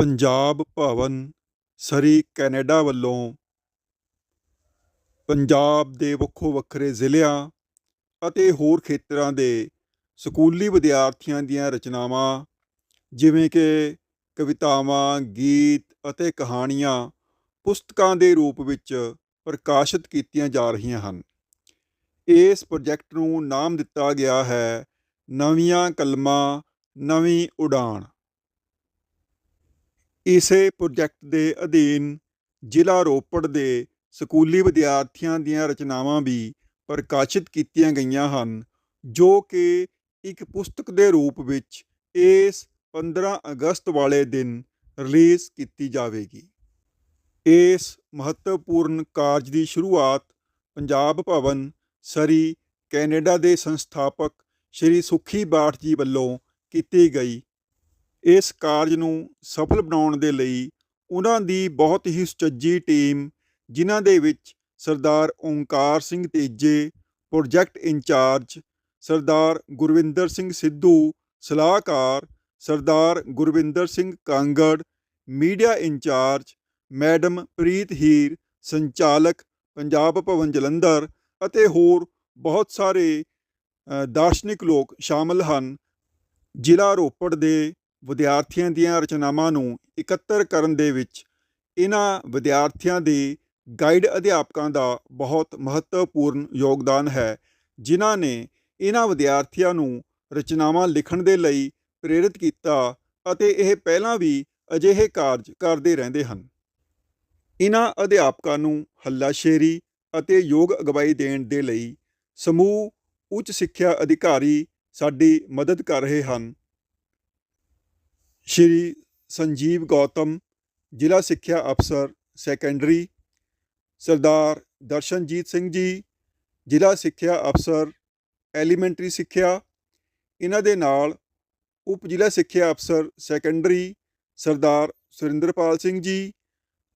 ਪੰਜਾਬ ਭਵਨ, ਸਰੀ, Canada ਵੱਲੋਂ ਪੰਜਾਬ ਦੇ ਵੱਖੋ ਵੱਖਰੇ ਜ਼ਿਲ੍ਹਿਆਂ ਅਤੇ ਹੋਰ ਖੇਤਰਾਂ ਦੇ ਸਕੂਲੀ ਵਿਦਿਆਰਥੀਆਂ ਦੀਆਂ ਰਚਨਾਵਾਂ, ਜਿਵੇਂ ਕਿ ਕਵਿਤਾਵਾਂ, ਗੀਤ ਅਤੇ ਕਹਾਣੀਆਂ ਪੁਸਤਕਾਂ ਦੇ ਰੂਪ ਵਿੱਚ ਪ੍ਰਕਾਸ਼ਿਤ ਕੀਤੀਆਂ ਜਾ ਰਹੀਆਂ ਹਨ। ਇਸ ਪ੍ਰੋਜੈਕਟ ਨੂੰ ਨਾਮ ਦਿੱਤਾ ਗਿਆ ਹੈ ਨਵੀਆਂ ਕਲਮਾਂ, ਨਵੀਂ ਉਡਾਣ। ਇਸੇ ਪ੍ਰੋਜੈਕਟ ਦੇ ਅਧੀਨ ਜ਼ਿਲ੍ਹਾ ਰੋਪੜ ਦੇ ਸਕੂਲੀ ਵਿਦਿਆਰਥੀਆਂ ਦੀਆਂ ਰਚਨਾਵਾਂ ਵੀ ਪ੍ਰਕਾਸ਼ਿਤ ਕੀਤੀਆਂ ਗਈਆਂ ਹਨ, ਜੋ ਕਿ ਇੱਕ ਪੁਸਤਕ ਦੇ ਰੂਪ ਵਿੱਚ ਇਸ 15 ਅਗਸਤ ਵਾਲੇ ਦਿਨ ਰਿਲੀਜ਼ ਕੀਤੀ ਜਾਵੇਗੀ। ਇਸ ਮਹੱਤਵਪੂਰਨ ਕਾਰਜ ਦੀ ਸ਼ੁਰੂਆਤ ਪੰਜਾਬ ਭਵਨ ਸਰੀ ਕੈਨੇਡਾ ਦੇ ਸੰਸਥਾਪਕ ਸ਼੍ਰੀ ਸੁਖੀ ਬਾਠ ਜੀ ਵੱਲੋਂ ਕੀਤੀ ਗਈ ਇਸ ਕਾਰਜ ਨੂੰ ਸਫਲ ਬਣਾਉਣ ਦੇ ਲਈ ਉਹਨਾਂ ਦੀ ਬਹੁਤ ਹੀ ਸੁਚੱਜੀ ਟੀਮ, ਜਿਨ੍ਹਾਂ ਦੇ ਵਿੱਚ ਸਰਦਾਰ ਓਂਕਾਰ ਸਿੰਘ ਤੇਜੇ, ਪ੍ਰੋਜੈਕਟ ਇੰਚਾਰਜ ਸਰਦਾਰ ਗੁਰਵਿੰਦਰ ਸਿੰਘ ਸਿੱਧੂ, ਸਲਾਹਕਾਰ Sardar Gurvinder Singh Kangar, media incharge madam Preet Heer, ਸੰਚਾਲਕ ਪੰਜਾਬ ਭਵਨ ਜਲੰਧਰ ਅਤੇ ਹੋਰ ਬਹੁਤ ਸਾਰੇ ਦਾਰਸ਼ਨਿਕ ਲੋਕ ਸ਼ਾਮਲ ਹਨ। ਜ਼ਿਲ੍ਹਾ ਰੋਪੜ ਦੇ ਵਿਦਿਆਰਥੀਆਂ ਦੀਆਂ ਰਚਨਾਵਾਂ ਨੂੰ ਇਕੱਤਰ ਕਰਨ ਦੇ ਵਿੱਚ ਇਹਨਾਂ ਵਿਦਿਆਰਥੀਆਂ ਦੇ ਗਾਈਡ ਅਧਿਆਪਕਾਂ ਦਾ ਬਹੁਤ ਮਹੱਤਵਪੂਰਨ ਯੋਗਦਾਨ ਹੈ, ਜਿਨ੍ਹਾਂ ਨੇ ਇਹਨਾਂ ਵਿਦਿਆਰਥੀਆਂ ਨੂੰ ਰਚਨਾਵਾਂ ਲਿਖਣ ਦੇ ਲਈ ਪ੍ਰੇਰਿਤ ਕੀਤਾ ਅਤੇ ਇਹ ਪਹਿਲਾਂ ਵੀ ਅਜਿਹੇ ਕਾਰਜ ਕਰਦੇ ਰਹਿੰਦੇ ਹਨ। ਇਹਨਾਂ ਅਧਿਆਪਕਾਂ ਨੂੰ ਹੱਲਾਸ਼ੇਰੀ ਅਤੇ ਯੋਗ ਅਗਵਾਈ ਦੇਣ ਦੇ ਲਈ ਸਮੂਹ ਉੱਚ ਸਿੱਖਿਆ ਅਧਿਕਾਰੀ ਸਾਡੀ ਮਦਦ ਕਰ ਰਹੇ ਹਨ ਸ਼੍ਰੀ ਸੰਜੀਵ ਗੌਤਮ, ਜ਼ਿਲ੍ਹਾ ਸਿੱਖਿਆ ਅਫਸਰ ਸੈਕੰਡਰੀ ਸਰਦਾਰ ਦਰਸ਼ਨਜੀਤ ਸਿੰਘ ਜੀ, ਜ਼ਿਲ੍ਹਾ ਸਿੱਖਿਆ ਅਫਸਰ ਐਲੀਮੈਂਟਰੀ ਸਿੱਖਿਆ। ਇਹਨਾਂ ਦੇ ਨਾਲ ਉਪ ਜ਼ਿਲ੍ਹਾ ਸਿੱਖਿਆ ਅਫਸਰ ਸੈਕੰਡਰੀ ਸਰਦਾਰ ਸੁਰਿੰਦਰਪਾਲ ਸਿੰਘ ਜੀ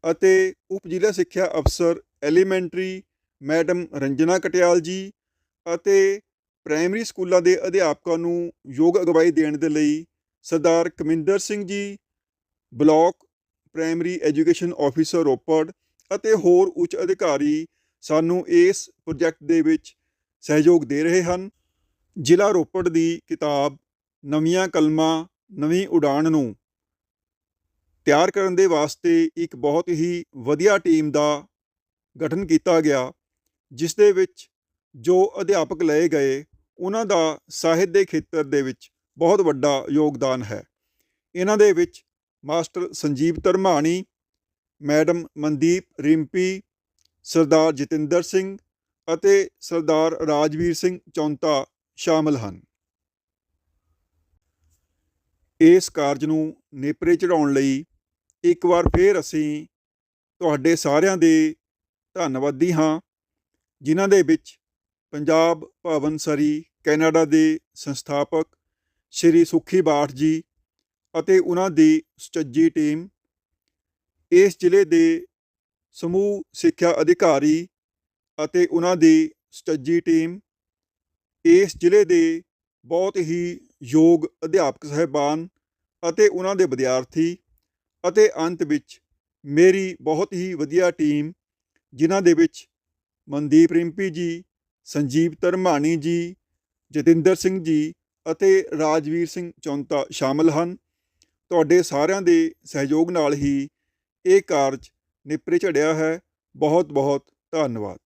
ਅਤੇ ਉਪ ਜ਼ਿਲ੍ਹਾ ਸਿੱਖਿਆ ਅਫਸਰ ਐਲੀਮੈਂਟਰੀ ਮੈਡਮ ਰੰਜਨਾ ਕਟਿਆਲ ਜੀ ਅਤੇ ਪ੍ਰਾਇਮਰੀ ਸਕੂਲਾਂ ਦੇ ਅਧਿਆਪਕਾਂ ਨੂੰ ਯੋਗ ਅਗਵਾਈ ਦੇਣ ਦੇ ਲਈ Sardar Kaminder Singh ji, block primary education officer Ropar ਅਤੇ ਹੋਰ ਉੱਚ ਅਧਿਕਾਰੀ ਸਾਨੂੰ ਇਸ ਪ੍ਰੋਜੈਕਟ ਦੇ ਵਿੱਚ ਸਹਿਯੋਗ ਦੇ ਰਹੇ ਹਨ। ਜ਼ਿਲ੍ਹਾ ਰੋਪੜ ਦੀ ਕਿਤਾਬ ਨਵੀਆਂ ਕਲਮਾਂ, ਨਵੀਂ ਉਡਾਣ ਨੂੰ ਤਿਆਰ ਕਰਨ ਦੇ ਵਾਸਤੇ ਇੱਕ ਬਹੁਤ ਹੀ ਵਧੀਆ ਟੀਮ ਦਾ ਗਠਨ ਕੀਤਾ ਗਿਆ, ਜਿਸ ਦੇ ਵਿੱਚ ਜੋ ਅਧਿਆਪਕ ਲਏ ਗਏ, ਉਹਨਾਂ ਦਾ ਸਾਹਿਤ ਦੇ ਖੇਤਰ ਦੇ ਵਿੱਚ ਬਹੁਤ ਵੱਡਾ ਯੋਗਦਾਨ ਹੈ। ਇਹਨਾਂ ਦੇ ਵਿੱਚ ਮਾਸਟਰ ਸੰਜੀਵ ਧਰਮਾਣੀ, ਮੈਡਮ ਮਨਦੀਪ ਰਿੰਪੀ, ਸਰਦਾਰ ਜਤਿੰਦਰ ਸਿੰਘ ਅਤੇ ਸਰਦਾਰ ਰਾਜਵੀਰ ਸਿੰਘ ਚੌਂਤਾ ਸ਼ਾਮਲ ਹਨ। ਇਸ ਕਾਰਜ ਨੂੰ ਨੇਪਰੇ ਚੜਾਉਣ ਲਈ ਇੱਕ ਵਾਰ ਫੇਰ ਅਸੀਂ ਤੁਹਾਡੇ ਸਾਰਿਆਂ ਦੇ ਧੰਨਵਾਦੀ ਹਾਂ, ਜਿਨ੍ਹਾਂ ਦੇ ਵਿੱਚ ਪੰਜਾਬ ਭਵਨ ਸਰੀ ਕੈਨੇਡਾ ਦੇ ਸੰਸਥਾਪਕ ਸ਼੍ਰੀ ਸੁਖੀ ਬਾਠ ਜੀ ਅਤੇ ਉਹਨਾਂ ਦੀ ਸੁਚੱਜੀ ਟੀਮ ਇਸ ਜ਼ਿਲ੍ਹੇ ਦੇ ਸਮੂਹ ਸਿੱਖਿਆ ਅਧਿਕਾਰੀ ਅਤੇ ਉਹਨਾਂ ਦੀ ਸੁਚੱਜੀ ਟੀਮ ਇਸ ਜ਼ਿਲ੍ਹੇ ਦੇ ਬਹੁਤ ਹੀ ਯੋਗ ਅਧਿਆਪਕ ਸਹਿਬਾਨ ਅਤੇ ਉਹਨਾਂ ਦੇ ਵਿਦਿਆਰਥੀ ਅਤੇ ਅੰਤ ਵਿੱਚ ਮੇਰੀ ਬਹੁਤ ਹੀ ਵਧੀਆ ਟੀਮ, ਜਿਨ੍ਹਾਂ ਦੇ ਵਿੱਚ ਮਨਦੀਪ ਰਿੰਪੀ ਜੀ, ਸੰਜੀਵ ਧਰਮਾਣੀ ਜੀ, ਜਤਿੰਦਰ ਸਿੰਘ ਜੀ ਅਤੇ ਰਾਜਵੀਰ ਸਿੰਘ ਚੌਂਤਾ ਸ਼ਾਮਲ ਹਨ। ਤੁਹਾਡੇ ਸਾਰਿਆਂ ਦੇ ਸਹਿਯੋਗ ਨਾਲ ਹੀ ਇਹ ਕਾਰਜ ਨਿਪਰੇ ਝੜਿਆ ਹੈ। ਬਹੁਤ ਬਹੁਤ ਧੰਨਵਾਦ।